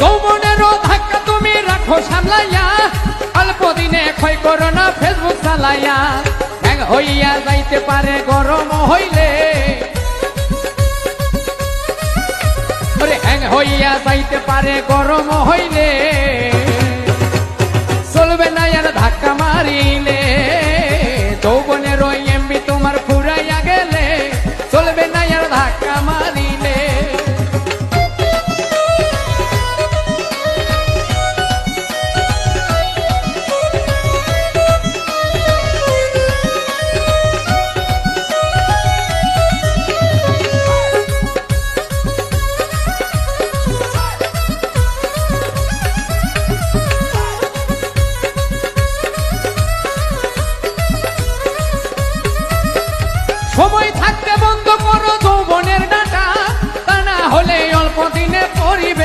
যৌবনেরও ধাক্কা তুমি রাখো সামলাইয়া। অল্প ক্ষয় করো না, ফেসবুক চালাইয়া। হইয়া যাইতে পারে, গরম হইলে। হ্যাং হইয়া যাইতে পারে, গরম হইলে। চলবে না ধাক্কা মারিলে। থাকতে বন্ধ করো তোমার